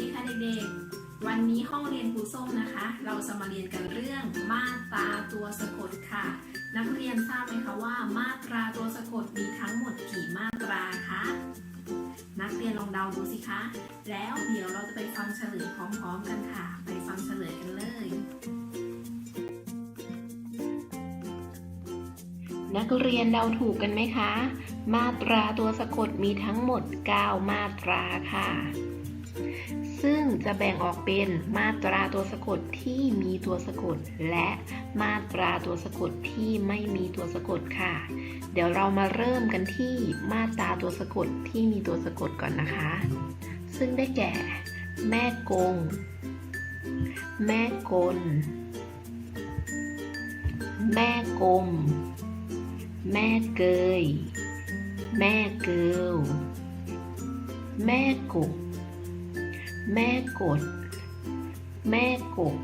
ดีค่ะเด็กๆ วันนี้ห้องเรียนครูส้มนะคะ เราจะมาเรียนกันเรื่องมาตราตัวสะกดค่ะ นักเรียนทราบไหมคะว่า มาตราตัวสะกดมีทั้งหมดกี่มาตราคะนักเรียนลองเดาดูสิคะ แล้วเดี๋ยวเราจะไปฟังเฉลยพร้อมๆกันค่ะ ไปฟังเฉลยกันเลย นักเรียนเดาถูกกันไหมคะ มาตราตัวสะกดมีทั้งหมด 9 มาตราค่ะ ซึ่งจะแบ่งออกเป็นมาตราตัวสะกดที่มีตัวสะกด และมาตราตัวสะกดที่ไม่มีตัวสะกดค่ะ เดี๋ยวเรามาเริ่มกันที่มาตราตัวสะกดที่มีตัวสะกดก่อนนะคะ ซึ่งได้แก่ แม่กง แม่กล แม่กลมแม่เกย แม่เกลแม่กบ แม่กดแม่กบ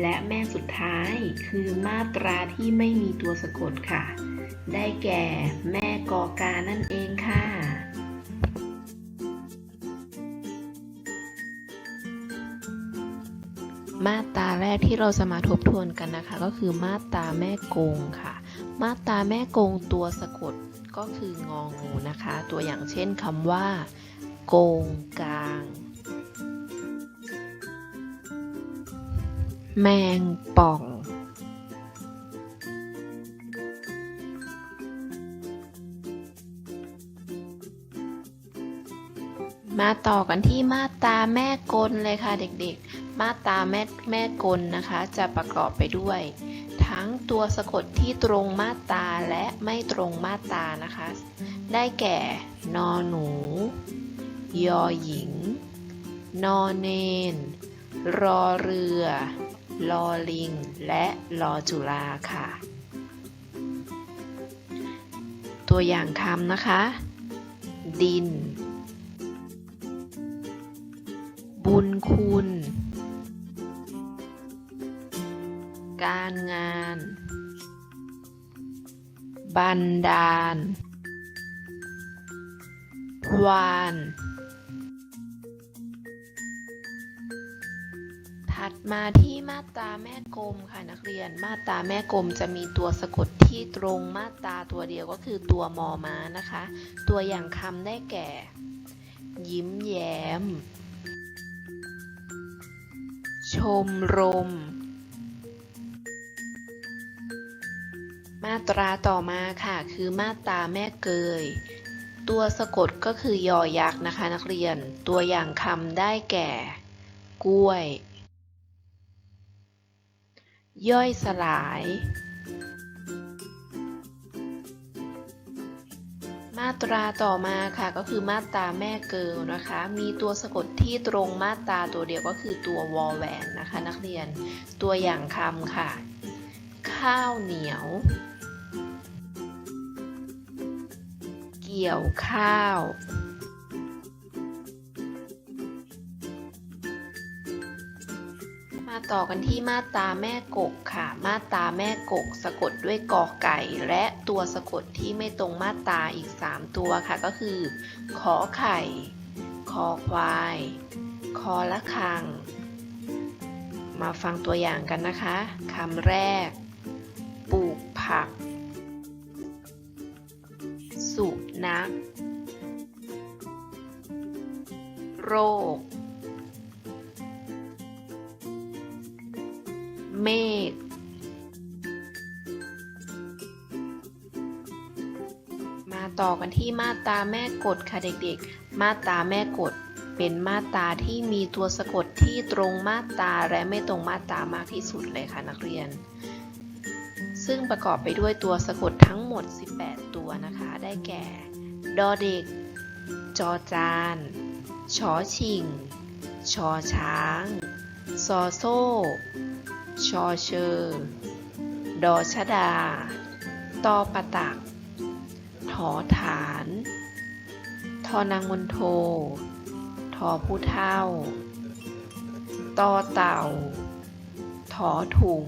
และแม่สุดท้ายคือมาตราที่ไม่มีตัวสะกดค่ะ ได้แก่แม่กอกานั่นเองค่ะมาตราแรกที่เราจะมาทบทวนกันนะคะ ก็คือมาตราแม่กงค่ะ มาตราแม่กงตัวสะกดก็คืององูนะคะ ตัวอย่างเช่นคำว่า โกงกลาง แมงป่อง มาต่อกันที่มาตาแม่กลเลยค่ะเด็กๆ มาตาแม่แม่กลนะคะ จะประกอบไปด้วย ทั้งตัวสะกดที่ตรงมาตาและไม่ตรงมาตานะคะ ได้แก่ นอหนู ยอหญิง นอเนนรอเรือ ลอลิง และลอจุลาค่ะ ตัวอย่างคำนะคะ ดิน บุญคุณ การงาน บันดาล วาน มาที่มาตราแม่กลมค่ะนักเรียน มาตราแม่กลมจะมีตัวสะกดที่ตรงมาตราตัวเดียวก็คือตัวมอม้านะคะ ตัวอย่างคำได้แก่ ยิ้มแย้ม ชมรม มาตราต่อมาค่ะคือมาตราแม่เกย ตัวสะกดก็คือยอยักษ์นะคะนักเรียน ตัวอย่างคำได้แก่ กล้วย ย่อยสลาย มาตราต่อมาค่ะก็คือมาตราแม่เกิลนะคะ มีตัวสะกดที่ตรงมาตราตัวเดียวก็คือตัววอลแวนนะคะนักเรียนตัวอย่างคำค่ะ ข้าวเหนียว เกี่ยวข้าว มาต่อกันที่มาตาแม่กกค่ะ มาตาแม่กก สะกดด้วยกอไก่ และตัวสะกดที่ไม่ตรงมาตาอีก 3 ตัวค่ะ ก็คือ ขอไข่ คอควาย คอละคัง มาฟังตัวอย่างกันนะคะคำแรก ปลูกผัก สุนัข โรค เมฆมาต่อกันที่มาตราแม่กฎค่ะเด็กๆ มาตราแม่กฎเป็นมาตราที่มีตัวสะกดที่ตรงมาตราและไม่ตรงมาตรามากที่สุดเลยค่ะนักเรียน ซึ่งประกอบไปด้วยตัวสะกดทั้งหมด 18 ตัวนะคะ ได้แก่ ดอเด็ก จอจาน ชอชิง ชอช้าง ซอโซ่ ชอเชอร์ดอชดา ตอปะตัก ถอฐาน ทอนางมนโท ทอผู้เท่า ตอเต่า ถอถุง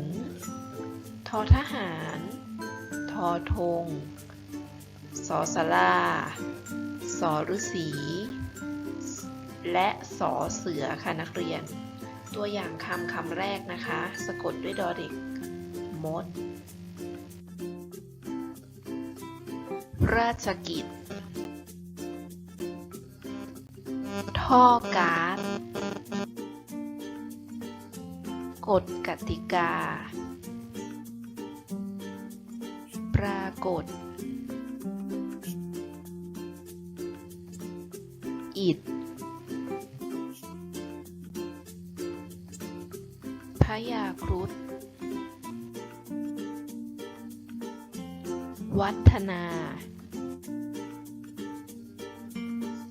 ทอทหาร ทอธง สอสลา สอฤษี และสอเสือค่ะนักเรียน ตัวอย่างคำคำแรกนะคะ สะกดด้วยดอเด็กมด ราชกิจ ท่อการ์ดกฎกติกา ปรากฏ อิด ยาครุฑวัฒนา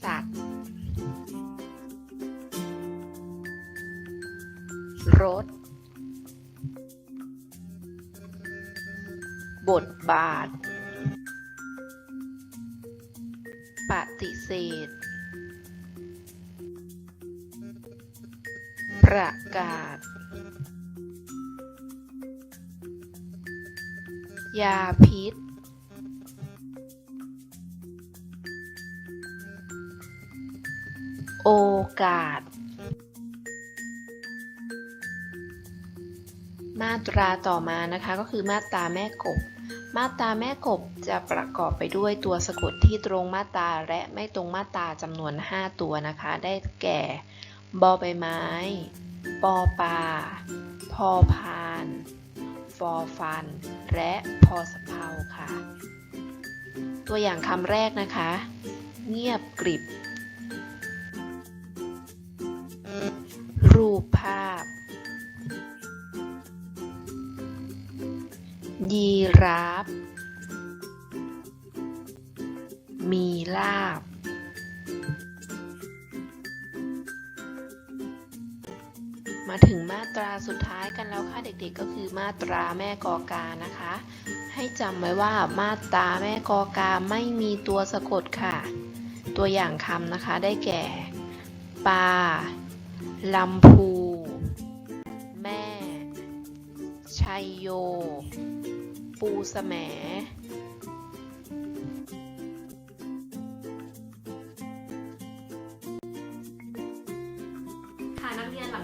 สัตว์รถ บทบาท ปฏิเสธ ประกาศ ยาพิษ โอกาส มาตราต่อมานะคะก็คือมาตราแม่กบ มาตราแม่กบจะประกอบไปด้วยตัวสะกดที่ตรงมาตราและไม่ตรงมาตราจำนวน 5 ตัวนะคะ ได้แก่ บอใบไม้ ปอปลาพอพาน ฟอฟัน และพอสเพาค่ะ ตัวอย่างคำแรกนะคะ เงียบกริบ รูปภาพ ยีราฟ มีลาบ สุดท้ายกันแล้วค่ะเด็ก ๆ ก็คือมาตราแม่กอกานะคะ ให้จำไว้ว่ามาตราแม่กอกาไม่มีตัวสะกดค่ะ ตัวอย่างคำนะคะได้แก่ปลาลำพู แม่ ชัยโย ปูสแหม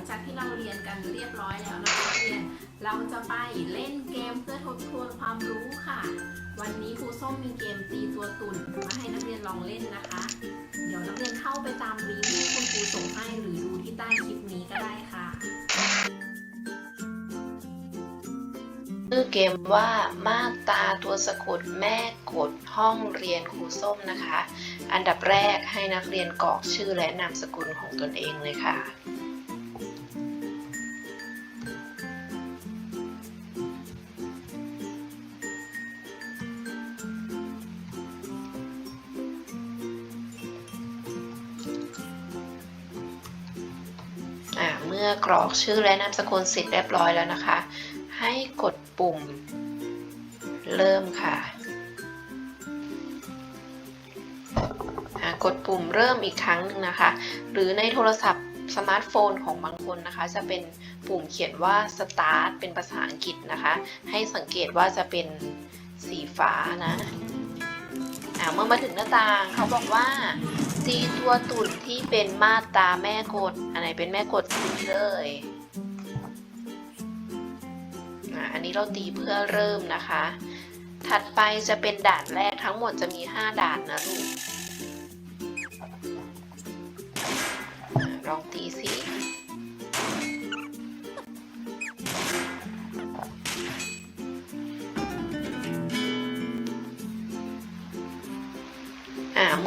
งจากที่เราเรียนกันเรียบร้อยแล้วนะคะนักเรียนเราจะไปเล่นเกมเพื่อทบทวนความรู้ค่ะ วันนี้ครูส้มมีเกมตีตัวตุ่นมาให้นักเรียนลองเล่นนะคะ เดี๋ยวนักเรียนเข้าไปตามลิงก์ที่คุณครูส่งให้หรือดูที่ใต้คลิปนี้ก็ได้ค่ะชื่อเกมว่ามาตาตัวสะกดแม่กดห้องเรียนครูส้มนะคะ อันดับแรกให้นักเรียนกรอกชื่อและนามสกุลของตนเองเลยค่ะ มื่อกรอกชื่อและนามสกุลเสร็จเรียบร้อยแล้วนะคะ ให้กดปุ่ม เริ่มค่ะกดปุ่มเริ่มอีกครั้งหนึ่งนะคะ หรือในโทรศัพท์สมาร์ทโฟนของบางคนนะคะ จะเป็นปุ่มเขียนว่า start เป็นภาษาอังกฤษนะคะ ให้สังเกตว่าจะเป็นสีฟ้านะเมื่อมาถึงหน้าต่างเขาบอกว่า ตีตัวตุ่นที่เป็นมาตาแม่กดอันไหนเป็นแม่กดตีเลยอะอันนี้เราตีเพื่อเริ่มนะคะ ถัดไปจะเป็นด่านแรกทั้งหมดจะมี 5 ด่านนะลูกลองตีสิ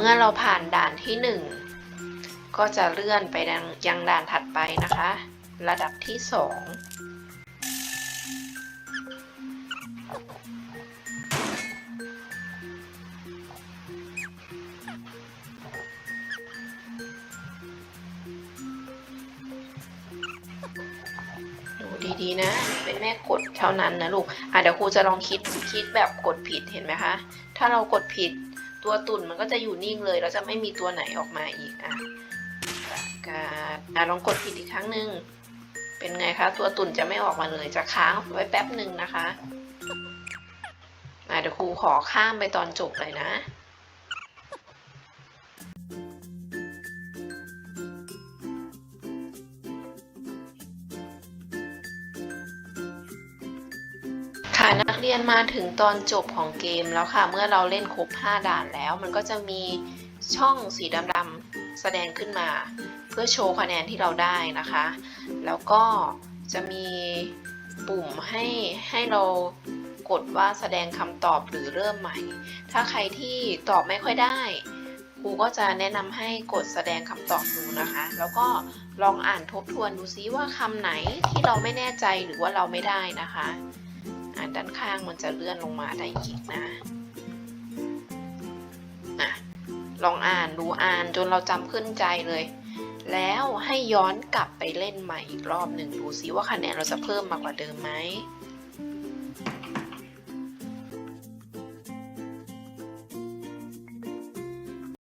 มื่อเราผ่านด่านที่ 1 ก็จะเลื่อนไปยังด่านถัดไปนะคะ ระดับที่2ดูดีๆนะ เป็นแม่กดเท่านั้นนะลูก อะเดี๋ยวครูจะลองคิดคิดแบบกดผิดเห็นไหมคะ ถ้าเรากดผิด ตัวตุ่นมันก็จะอยู่นิ่งเลย เราจะไม่มีตัวไหนออกมาอีกอะกาศอะลองกดผิดอีกครั้งหนึ่งเป็นไงคะ ตัวตุ่นจะไม่ออกมาเลยจะค้างไว้แป๊บหนึ่งนะคะอะเดี๋ยวครูขอข้ามไปตอนจบเลยนะ นักเรียนมาถึงตอนจบของเกมแล้วค่ะ เมื่อเราเล่นครบ 5 ด่านแล้ว มันก็จะมีช่องสีดำๆแสดงขึ้นมา เพื่อโชว์คะแนนที่เราได้นะคะ แล้วก็จะมีปุ่มให้ให้เรากดว่าแสดงคำตอบหรือเริ่มใหม่ ถ้าใครที่ตอบไม่ค่อยได้ครูก็จะแนะนำให้กดแสดงคำตอบดูนะคะ แล้วก็ลองอ่านทบทวนดูซิว่าคำไหนที่เราไม่แน่ใจหรือว่าเราไม่ได้นะคะานด้านข้างมันจะเลื่อนลงมาได้อีกนะนะลองอ่านดูอ่านจนเราจำขึ้นใจเลย แล้วให้ย้อนกลับไปเล่นใหม่อีกรอบหนึ่งดูซิว่าคะแนนเราจะเพิ่มมากกว่าเดิมไหม